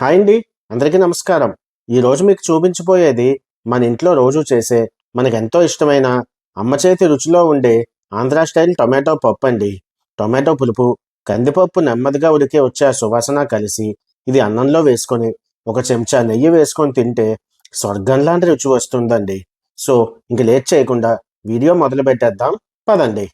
Hi అండి. అందరికీ నమస్కారం. ఈరోజు మీకు చూపించబోయేది మన ఇంట్లో రోజు చేసే మనకెంతో ఇష్టమైన అమ్మ చేతి రుచిలో ఉండే ఆంధ్ర స్టైల్ టొమాటో పప్పు అండి. టొమాటో పులుపు కందిపప్పు నెమ్మదిగా ఉడికే వచ్చే ఆ సువాసన కలిసి ఇది అన్నంలో వేసుకొని ఒక చెంచా నెయ్యి వేసుకొని తింటే స్వర్గం లాంటి రుచి వస్తుందండి. సో ఇంక లేట్ చేయకుండా వీడియో మొదలు పెట్టేద్దాం. పదండి.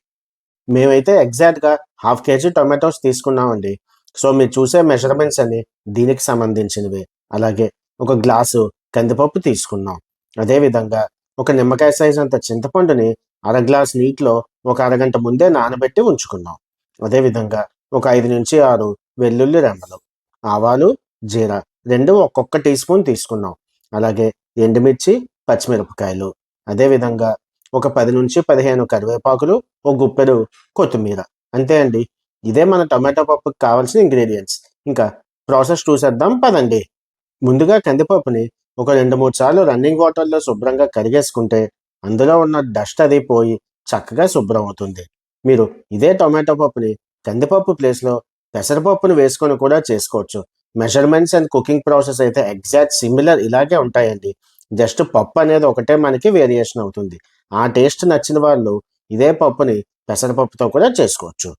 మేమైతే ఎగ్జాక్ట్గా హాఫ్ కేజీ టొమాటోస్ తీసుకున్నామండి. సో మీరు చూసే మెజర్మెంట్స్ అన్ని దీనికి సంబంధించినవి. అలాగే ఒక గ్లాసు కందిపప్పు తీసుకున్నాం. అదేవిధంగా ఒక నిమ్మకాయ సైజ్ అంత చింతపండుని అర గ్లాస్ నీటిలో ఒక అరగంట ముందే నానబెట్టి ఉంచుకున్నాం. అదేవిధంగా ఒక ఐదు నుంచి ఆరు వెల్లుల్లి రెమ్మలు ఆవాలు జీర రెండు ఒక్కొక్క టీ స్పూన్ తీసుకున్నాం. అలాగే ఎండుమిర్చి పచ్చిమిరపకాయలు. అదేవిధంగా ఒక పది నుంచి పదిహేను కరివేపాకులు ఒక గుప్పెడు కొత్తిమీర. అంతే అండి. ఇదే మన టొమాటో పప్పుకి కావాల్సిన ఇంగ్రీడియంట్స్. ఇంకా ప్రాసెస్ చూసేద్దాం పదండి. ముందుగా కందిపప్పుని ఒక రెండు మూడు సార్లు రన్నింగ్ వాటర్లో శుభ్రంగా కడిగేసుకుంటే అందులో ఉన్న డస్ట్ అది పోయి చక్కగా శుభ్రం అవుతుంది. మీరు ఇదే టొమాటో పప్పుని కందిపప్పు ప్లేస్లో పెసరపప్పును వేసుకొని కూడా చేసుకోవచ్చు. మెజర్మెంట్స్ అండ్ కుకింగ్ ప్రాసెస్ అయితే ఎగ్జాక్ట్ సిమిలర్ ఇలాగే ఉంటాయండి. జస్ట్ పప్పు అనేది ఒకటే మనకి వేరియేషన్ అవుతుంది. ఆ టేస్ట్ నచ్చిన వాళ్ళు ఇదే పప్పుని పెసరపప్పుతో కూడా చేసుకోవచ్చు.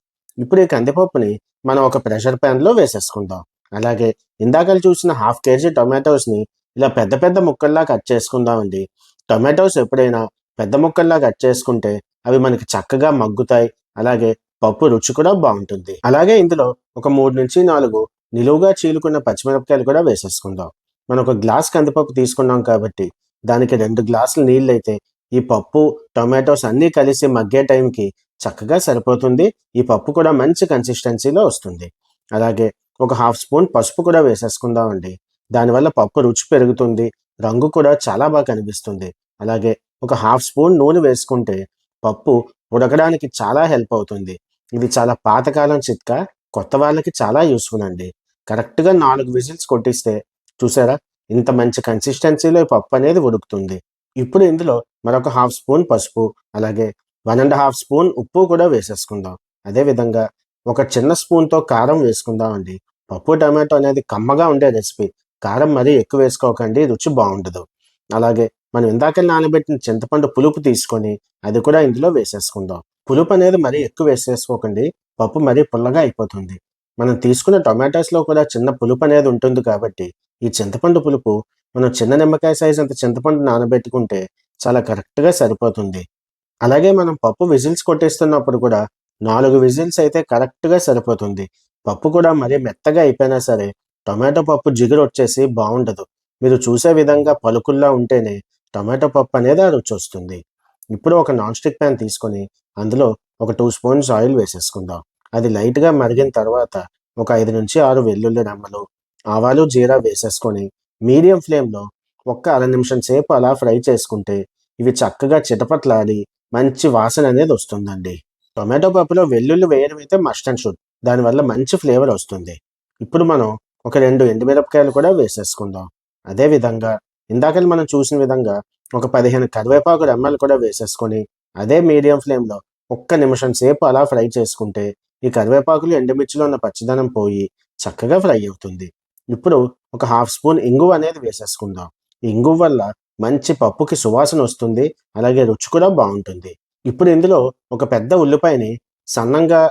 ఇప్పుడు ఈ కందిపప్పుని మనం ఒక ప్రెషర్ ప్యాన్లో వేసేసుకుందాం. అలాగే ఇందాక చూసిన హాఫ్ కేజీ టొమాటోస్ని ఇలా పెద్ద పెద్ద ముక్కల్లా కట్ చేసుకుందామండి. టొమాటోస్ ఎప్పుడైనా పెద్ద ముక్కల్లా కట్ చేసుకుంటే అవి మనకి చక్కగా మగ్గుతాయి. అలాగే పప్పు రుచి కూడా బాగుంటుంది. అలాగే ఇందులో ఒక మూడు నుంచి నాలుగు నిలువుగా చీలుకున్న పచ్చిమిరపకాయలు కూడా వేసేసుకుందాం. మనం ఒక గ్లాస్ కందిపప్పు తీసుకున్నాం కాబట్టి దానికి రెండు గ్లాసులు నీళ్ళు అయితే ఈ పప్పు టొమాటోస్ అన్నీ కలిసి మగ్గే టైంకి చక్కగా సరిపోతుంది. ఈ పప్పు కూడా మంచి కన్సిస్టెన్సీలో వస్తుంది. అలాగే ఒక హాఫ్ స్పూన్ పసుపు కూడా వేసేసుకుందామండి. దానివల్ల పప్పు రుచి పెరుగుతుంది. రంగు కూడా చాలా బాగా కనిపిస్తుంది. అలాగే ఒక హాఫ్ స్పూన్ నూనె వేసుకుంటే పప్పు ఉడకడానికి చాలా హెల్ప్ అవుతుంది. ఇది చాలా పాతకాలం చిట్కా కొత్త వాళ్ళకి చాలా యూస్ఫుల్ అండి. కరెక్ట్గా నాలుగు విజిల్స్ కొట్టిస్తే చూసారా? ఇంత మంచి కన్సిస్టెన్సీలో ఈ పప్పు అనేది ఉడుకుతుంది. ఇప్పుడు ఇందులో మరొక హాఫ్ స్పూన్ పసుపు అలాగే వన్ అండ్ హాఫ్ స్పూన్ ఉప్పు కూడా వేసేసుకుందాం. అదేవిధంగా ఒక చిన్న స్పూన్తో కారం వేసుకుందాం అండి. పప్పు టమాటో అనేది కమ్మగా ఉండే రెసిపీ. కారం మరీ ఎక్కువ వేసుకోకండి రుచి బాగుండదు. అలాగే మనం ఇందాక నానబెట్టిన చింతపండు పులుపు తీసుకొని అది కూడా ఇందులో వేసేసుకుందాం. పులుపు అనేది మరీ ఎక్కువ వేసేసుకోకండి పప్పు మరీ పుల్లగా అయిపోతుంది. మనం తీసుకున్న టొమాటోస్లో కూడా చిన్న పులుపు అనేది ఉంటుంది కాబట్టి ఈ చింతపండు పులుపు మనం చిన్న నిమ్మకాయ సైజ్ అంత చింతపండు నానబెట్టుకుంటే చాలా కరెక్ట్గా సరిపోతుంది. అలాగే మనం పప్పు విజిల్స్ కొట్టేస్తున్నప్పుడు కూడా నాలుగు విజిల్స్ అయితే కరెక్ట్గా సరిపోతుంది. పప్పు కూడా మరీ మెత్తగా అయిపోయినా సరే టొమాటో పప్పు జిగురు వచ్చేసి బాగుండదు. మీరు చూసే విధంగా పలుకుల్లా ఉంటేనే టొమాటో పప్పు అనేది ఆ రుచి వస్తుంది. ఇప్పుడు ఒక నాన్ స్టిక్ ప్యాన్ తీసుకొని అందులో ఒక టూ స్పూన్స్ ఆయిల్ వేసేసుకుందాం. అది లైట్గా మరిగిన తర్వాత ఒక ఐదు నుంచి ఆరు వెల్లుల్లి రెమ్మలు ఆవాలు జీరా వేసేసుకొని మీడియం ఫ్లేమ్లో ఒక్క అర నిమిషం సేపు అలా ఫ్రై చేసుకుంటే ఇవి చక్కగా చిటపట్లాడి మంచి వాసన అనేది వస్తుందండి. టొమాటో పప్పులో వెల్లుల్లి వేయడం అయితే మస్ట్ అండ్ షుడ్ దానివల్ల మంచి ఫ్లేవర్ వస్తుంది. ఇప్పుడు మనం ఒక రెండు ఎండుమిరపకాయలు కూడా వేసేసుకుందాం. అదేవిధంగా ఇందాక మనం చూసిన విధంగా ఒక పదిహేను కరివేపాకు రెమ్మలు కూడా వేసేసుకొని అదే మీడియం ఫ్లేమ్లో ఒక్క నిమిషం సేపు అలా ఫ్రై చేసుకుంటే ఈ కరివేపాకులు ఎండుమిర్చిలో ఉన్న పచ్చదనం పోయి చక్కగా ఫ్రై అవుతుంది. ఇప్పుడు ఒక హాఫ్ స్పూన్ ఇంగువ అనేది వేసేసుకుందాం. ఇంగువ వల్ల మంచి పప్పుకి సువాసన వస్తుంది అలాగే రుచి కూడా బాగుంటుంది. ఇప్పుడు ఇందులో ఒక పెద్ద ఉల్లిపాయని సన్నంగా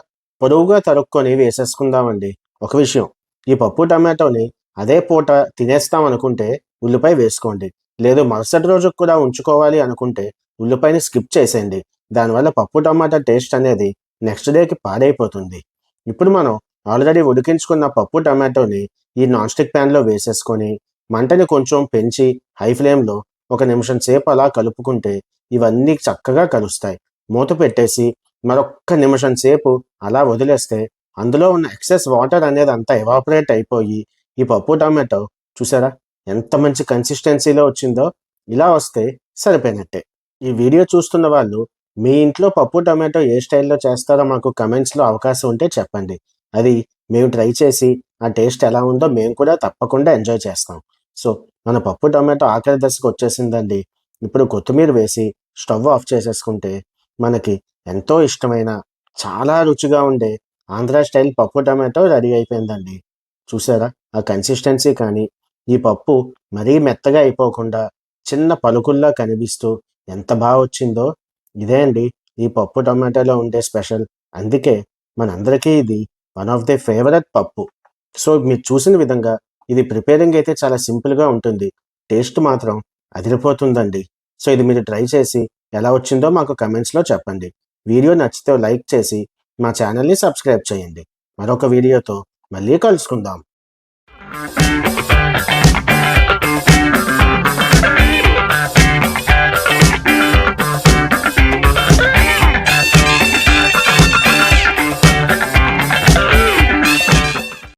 పొడవుగా తరుక్కొని వేసేసుకుందామండి. ఒక విషయం ఈ పప్పు టమాటోని అదే పూట తినేస్తాం అనుకుంటే ఉల్లిపాయ వేసుకోండి. లేదు మరుసటి రోజుకు కూడా ఉంచుకోవాలి అనుకుంటే ఉల్లిపాయని స్కిప్ చేసేయండి. దానివల్ల పప్పు టమాటా టేస్ట్ అనేది నెక్స్ట్ డేకి పాడైపోతుంది. ఇప్పుడు మనం ఆల్రెడీ ఉడికించుకున్న పప్పు టమాటోని ఈ నాన్ స్టిక్ ప్యాన్లో వేసేసుకొని మంటని కొంచెం పెంచి హై ఫ్లేమ్లో ఒక నిమిషం సేపు అలా కలుపుకుంటే ఇవన్నీ చక్కగా కలుస్తాయి. మూత పెట్టేసి మరొక్క నిమిషం సేపు అలా వదిలేస్తే అందులో ఉన్న ఎక్సెస్ వాటర్ అనేది అంతా ఎవాపరేట్ అయిపోయి ఈ పప్పు టమాటో చూసారా? ఎంత మంచి కన్సిస్టెన్సీలో వచ్చిందో ఇలా వస్తే సరిపోయినట్టే. ఈ వీడియో చూస్తున్న వాళ్ళు మీ ఇంట్లో పప్పు టమాటో ఏ స్టైల్లో చేస్తారో మాకు కమెంట్స్లో అవకాశం ఉంటే చెప్పండి. అది మేము ట్రై చేసి ఆ టేస్ట్ ఎలా ఉందో మేము కూడా తప్పకుండా ఎంజాయ్ చేస్తాం. సో మన పప్పు టమాటో ఆఖరి దశకు వచ్చేసిందండి. ఇప్పుడు కొత్తిమీర వేసి స్టవ్ ఆఫ్ చేసేసుకుంటే మనకి ఎంతో ఇష్టమైన చాలా రుచిగా ఉండే ఆంధ్ర స్టైల్ పప్పు టమాటో రెడీ అయిపోయిందండి. చూసారా? ఆ కన్సిస్టెన్సీ కానీ ఈ పప్పు మరీ మెత్తగా అయిపోకుండా చిన్న పలుకుల్లా కనిపిస్తూ ఎంత బాగా వచ్చిందో. ఇదే అండి ఈ పప్పు టమాటాలో ఉండే స్పెషల్. అందుకే మనందరికీ ఇది వన్ ఆఫ్ ది ఫేవరెట్ పప్పు. సో మీరు చూసిన విధంగా ఇది ప్రిపేరింగ్ అయితే చాలా సింపుల్గా ఉంటుంది. టేస్ట్ మాత్రం అదిరిపోతుందండి. సో ఇది మీరు ట్రై చేసి ఎలా వచ్చిందో మాకు కమెంట్స్లో చెప్పండి. వీడియో నచ్చితే లైక్ చేసి మా ఛానల్ని సబ్స్క్రైబ్ చేయండి. మరొక వీడియోతో మళ్ళీ కలుసుకుందాం.